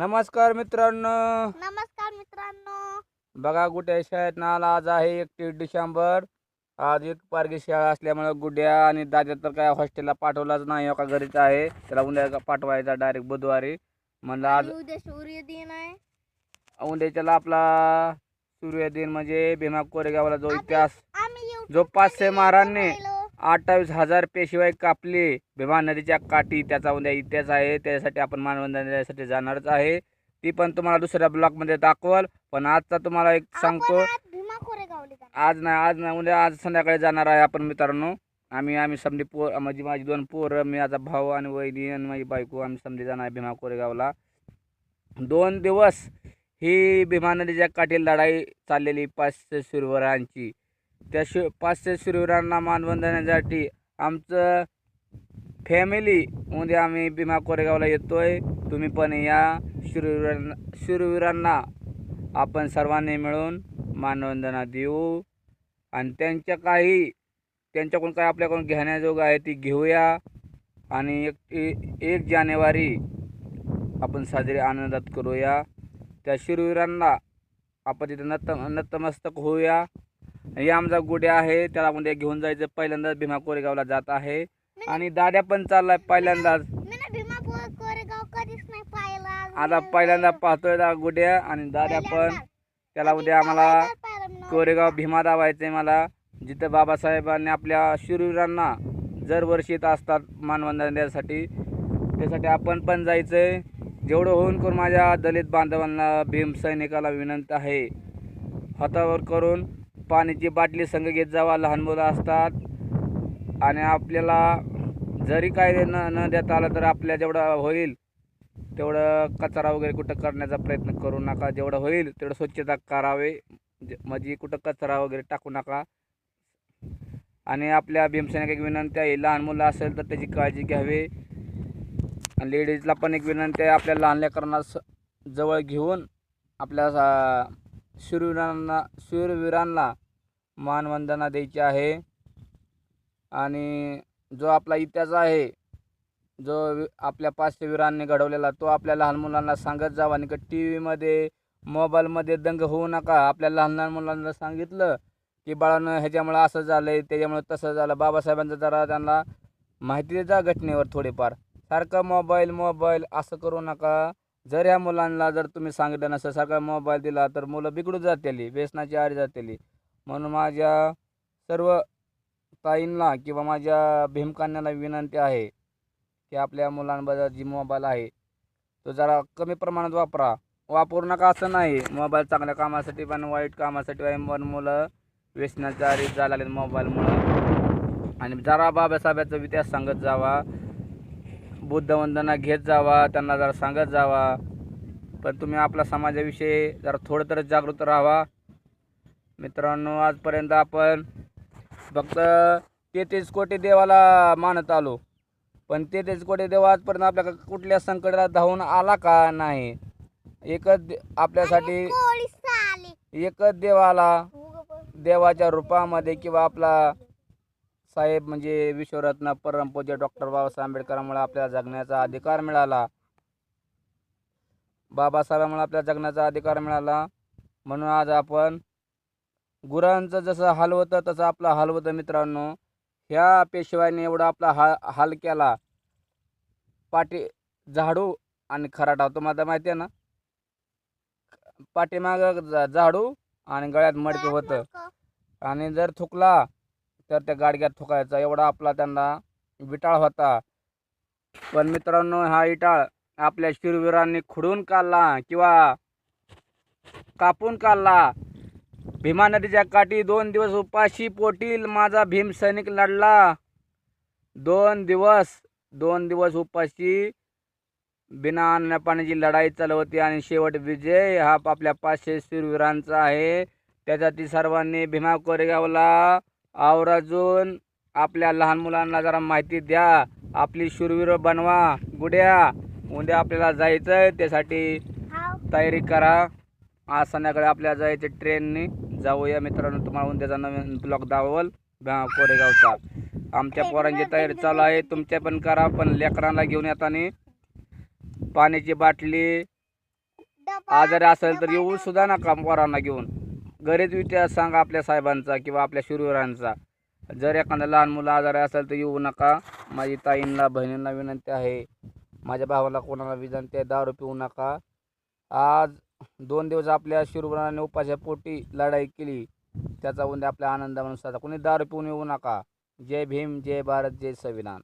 नमस्कार मित्रांनो. नमस्कार मित्रांनो. बघा गुड्या शाळेत नाला आज आहे एकतीस डिसेंबर. आज एक पारगी शाळा असल्यामुळे गुड्या आणि दादा तर काय हॉस्टेलला पाठवलाच नाही. एका घरीच आहे. त्याला उद्या पाठवायचा डायरेक्ट बुधवारी. म्हणलं आज उद्या सूर्य दिन आहे. उद्याच्याला आपला सूर्य दिन म्हणजे भीमा कोरेगावला जो इतिहास जो पाचशे पाहिलं. अठ्ठावीस हजार पेशिवाय कापले. भीमा नदीच्या काठी त्याचा उद्या इतिहास आहे. त्यासाठी आपण मानवंदन देण्यासाठी जाणारच आहे. ती पण तुम्हाला दुसऱ्या ब्लॉकमध्ये दाखवल. पण आजचा तुम्हाला एक सांगतो. आज नाही आज नाही उद्या आज संध्याकाळी जाणार आहे आपण मित्रांनो. आम्ही आम्ही समधी पोर म्हणजे माझी दोन पोरं मी माझा भाऊ आणि वहिनी आणि माझी बायको आम्ही समधी जाणार आहे भीमा कोरेगावला. दोन दिवस ही भीमा नदीच्या काठी लढाई चाललेली पाचशे शूरवीरांची. त्या शू पाचशे शूरवीरांना मानवंदनासाठी आमचं फॅमिली आम्ही भीमा कोरेगावला येतो आहे तुम्ही पण या शूरवीरांना शूरवीरांना आपण सर्वांनी मिळून मानवंदना देऊ. आणि त्यांच्या काही त्यांच्याकडून काय आपल्याकडून घेण्याजोगं आहे ती घेऊया. आणि एक ए- एक जानेवारी आपण साजरी आनंदात करूया. त्या शूरवीरांना आपण तिथे नत नतमस्तक होऊया. हे आमचा गुड्या आहे त्याला मध्ये घेऊन जायचं. पहिल्यांदाच भीमा कोरेगावला जात आहे. आणि दाद्या पण चाललाय पहिल्यांदाच. आता पहिल्यांदा पाहतोय दा गुड्या आणि दाद्या पण. त्याला उद्या आम्हाला. कोरेगाव भीमा दाबायचं आहे मला. जिथं बाबासाहेबांनी आपल्या शूरवीरांना दरवर्षी येत असतात मानवंदन देण्यासाठी त्यासाठी आपण पण जायचं आहे जेवढं होऊन करून माझ्या दलित बांधवांना भीम सैनिकाला विनंती आहे. हातावर करून पाण्याची बाटली संघ घेत जावा. लहान मुलं असतात. आणि आपल्याला जरी काय न न देता आलं तर आपल्या जेवढं होईल तेवढं कचरा वगैरे कुठं करण्याचा प्रयत्न करू नका. जेवढं होईल तेवढं स्वच्छता करावे. जे- म्हणजे कुठं कचरा वगैरे टाकू नका. आणि आपल्या भीमसेनेक एक विनंती आहे लहान मुलं असेल तर त्याची काळजी घ्यावी. आणि लेडीजला पण एक विनंती आहे आपल्या लहान लेकरांना स जवळ घेऊन आपल्या शूरवीरांना शूरवीरांना मानवंदना द्यायची आहे. आणि जो आपला इतिहास आहे जो आपल्या पाचशे वीरांनी घडवलेला तो आपल्या लहान मुलांना सांगत जावा. आणि टी व्हीमध्ये मोबाईलमध्ये दंग होऊ नका. आपल्या लहान लहान मुलांना सांगितलं की बाळानं ह्याच्यामुळं असं झालं आहे त्याच्यामुळं तसं झालं. बाबासाहेबांचं जरा त्यांना माहिती द्या घटनेवर थोडेफार. सारखं मोबाईल मोबाईल असं करू नका. जर ह्या मुलांना जर तुम्ही सांगितलं नसतं सारखा मोबाईल दिला तर मुलं बिघडून जातेली व्यसनाची आरी जातेली. म्हणून माझ्या सर्व ताईंना किंवा माझ्या भीमकान्याला विनंती आहे की आपल्या मुलांबद्दल जी मोबाईल आहे तो जरा कमी प्रमाणात वापरा. वापरू नका असं नाही. मोबाईल चांगल्या कामासाठी पण वाईट कामासाठी आहे. पण मुलं व्यसनाच्या रीत जायला मोबाईलमुळं आणि जरा बाबासाहेबाचा इतिहास सांगत जावा. बुद्धवंदना घेत जावा. त्यांना जरा सांगत जावा. पण तुम्ही आपल्या समाजाविषयी जरा थोडं तर जागृत राहावा. मित्रांनो आजपर्यंत आपण फक्त तेहतीस कोटी देवाला मानत आलो. पण तेहतीस कोटी देव आजपर्यंत आपल्या कुठल्या संकटात धावून आला का नाही? एकच आपल्यासाठी एकच देवाला पण. देवाच्या रूपामध्ये किंवा आपला साहेब म्हणजे विश्वरत्न परमपूज्य डॉक्टर बाबासाहेब आंबेडकरांमुळे आपल्याला जगण्याचा अधिकार मिळाला. बाबासाहेबांमुळे आपल्याला जगण्याचा अधिकार मिळाला. म्हणून आज आपण गुरांचं जसं हाल होतं तसं आपलं हाल होतं मित्रांनो. ह्या पेशवाईने एवढा आपला हा हाल केला. पाठी झाडू आणि खराटा तुम्हाला माहिती आहे ना? पाठीमागं झाडू आणि गळ्यात मडकं होतं. आणि जर थुकला तर त्या गाडग्यात थुकायचा. एवढा आपला त्यांना विटाळ होता. पण मित्रांनो हा विटाळ आपल्या शूरवीरांनी खुडून काढला किंवा कापून काढला. भीमा नदीच्या काठी दोन दिवस उपाशी पोटील माझा भीम सैनिक लढला. दोन दिवस दोन दिवस उपाशी बिना अन्न पाण्याची लढाई चालू होती आणि शेवट विजय हा आपल्या पाचशे शूरवीरांचा आहे. त्यासाठी सर्वांनी भीमा कोरेगावला आवर्जून आपल्या लहान मुलांना जरा माहिती द्या. आपली शूरवीर बनवा. गुड्या उद्या आपल्याला जायचं आहे त्यासाठी. तयारी करा. आज संध्याकाळी आपल्याला जायचं ट्रेनने जाऊया मित्रांनो तुम्हाला उद्याचा नवीन ब्लॉग दाखवल. भीमा कोरेगावचा. आमच्या पोरांची तयारी चालू आहे तुमच्या पण करा पण लेकरांना घेऊन येताना पाण्याची बाटली आजारी असेल तर येऊ सुद्धा नका पोरांना घेऊन. घरीच इतिहास सांगा आपल्या साहेबांचा किंवा आपल्या शूरवीरांचा जर एखादा लहान मुलं आजारी असेल तर येऊ नका. माझी ताईंना बहिणींना विनंती आहे. माझ्या भावाला कोणाला विनंती आहे दारू पिऊ नका. आज दोन दिवस आपल्या शिवरायाने उपाशा पोटी लढाई केली. त्याचा उद्या आपल्या आनंद म्हणून कोणी दारू पिऊन येऊ नका. जय भीम जय भारत जय संविधान.